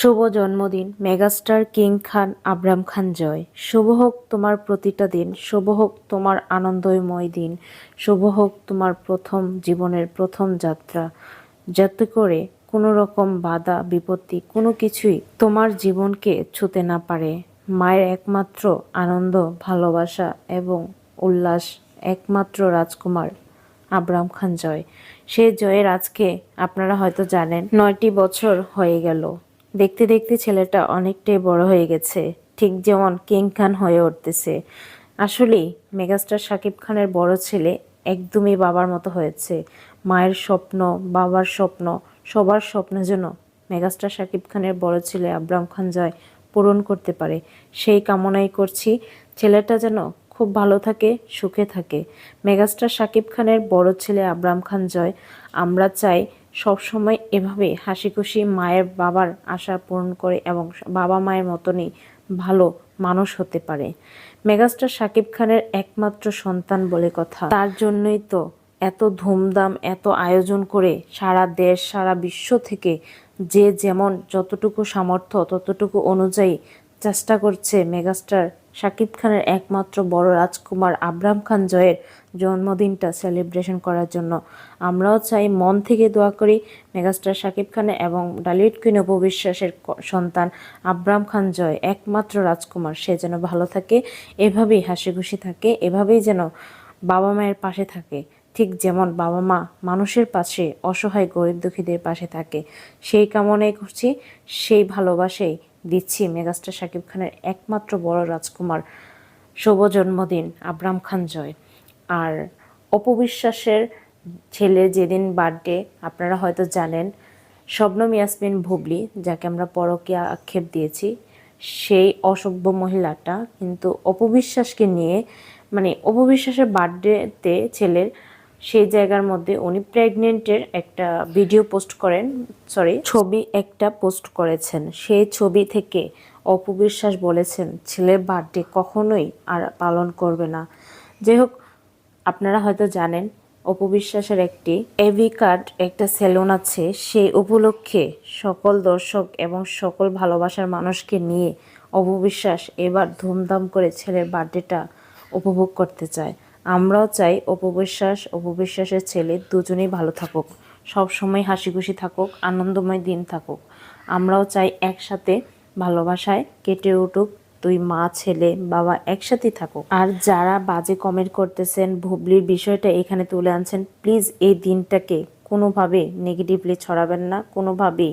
শুভ জন্মদিন, megastar king Khan Abram Khan জয়। শুভ হোক তোমার প্রতিটা দিন, শুভ হোক তোমার আনন্দময় দিন, শুভ হোক তোমার প্রথম জীবনের প্রথম যাত্রা। যাতে করে কোনো রকম বাধা, বিপত্তি, কোনো কিছুই তোমার জীবনকে ছুতে না পারে। মায়ের একমাত্র আনন্দ, ভালোবাসা এবং উল্লাস একমাত্র রাজকুমার আবরাম খান জয়। সে জয়ের আজকে আপনারা হয়তো জানেন, নয়টি বছর হয়ে গেল। দেখতে দেখতে ছেলেটা অনেকটাই বড় হয়ে গেছে। ঠিক যেমন কিং খান হয়ে উঠতেছে। আসলেই মেগাস্টার শাকিব খানের বড় ছেলে একদমই বাবার মতো হয়েছে। মায়ের স্বপ্ন, বাবার স্বপ্ন, সবার স্বপ্ন যেন মেগাস্টার শাকিব খানের বড় ছেলে আবরাম খান জয় পূরণ করতে পারে। সেই কামনাই করছি ছেলেটা যেন খুব ভালো থাকে, সুখে থাকে। মেগাস্টার শাকিব খানের বড় ছেলে আব্রাম খান জয়। আমরা চাই সবসময় এভাবে হাসি খুশি মায়ের বাবার আশা পূরণ করে এবং বাবা মায়ের মতনই ভালো মানুষ হতে পারে। মেগাস্টার শাকিব খানের একমাত্র সন্তান বলে কথা। তার জন্যই তো এত ধুমধাম, এত আয়োজন করে সারা দেশ, সারা বিশ্ব থেকে যে যেমন যতটুকু সামর্থ্য, ততটুকু অনুযায়ী চেষ্টা করছে মেগাস্টার শাকিব খানের একমাত্র বড় রাজকুমার আবরাম খান জয়ের জন্মদিনটা সেলিব্রেশন করার জন্য। আমরাও চাই, মন থেকে দোয়া করি মেগাস্টার শাকিব খানের এবং ডালিউড কুইন উপবিশ্বাসের সন্তান আব্রাম খান জয় একমাত্র রাজকুমার। সে যেন ভালো থাকে, এভাবেই হাসি খুশি থাকে, এভাবেই যেন বাবা মায়ের পাশে থাকে। ঠিক যেমন বাবা মা মানুষের পাশে অসহায় গরিব দুঃখীদের পাশে থাকে। সেই কামনাই করছি, সেই ভালোবাসাই দিচ্ছি মেগাস্টার শাকিব খানের একমাত্র বড় রাজকুমার শুভ জন্মদিন আবরাম খান জয়। আর অপবিশ্বাসের ছেলে যেদিন বার্থডে আপনারা হয়তো জানেন, শবনম ইয়াসমিন ভুবলি, যাকে আমরা পরকীয়া আক্ষেপ দিয়েছি, সেই অসভ্য মহিলাটা কিন্তু অপবিশ্বাসকে নিয়ে মানে অপবিশ্বাসের বার্থডেতে ছেলের সেই জায়গার মধ্যে উনি প্রেগনেন্টের একটা ভিডিও পোস্ট করেন সরি ছবি একটা পোস্ট করেছেন। সেই ছবি থেকে অপবিশ্বাস বলেছেন, ছেলের বার্থডে কখনোই আর পালন করবে না। যাই হোক আপনারা হয়তো জানেন অপবিশ্বাসের একটি এভি কার্ড একটা সেলুন আছে। সেই উপলক্ষে সকল দর্শক এবং সকল ভালোবাসার মানুষকে নিয়ে অপবিশ্বাস এবার ধুমধাম করে ছেলের বার্থডেটা উপভোগ করতে চায়। আমরাও চাই অপবিশ্বাস, অপবিশ্বাসের ছেলে দুজনেই ভালো থাকুক। সব সময় হাসি খুশি থাকুক, আনন্দময় দিন থাকুক। আমরাও চাই একসাথে ভালোবাসায় কেটে উঠুক, দুই মা, ছেলে, বাবা একসাথেই থাকুক। আর যারা বাজে কমেন্ট করতেছেন, ভুবলির বিষয়টা এখানে তুলে আনছেন প্লিজ এই দিনটাকে কোনোভাবে নেগেটিভলি ছড়াবেন না, কোনোভাবেই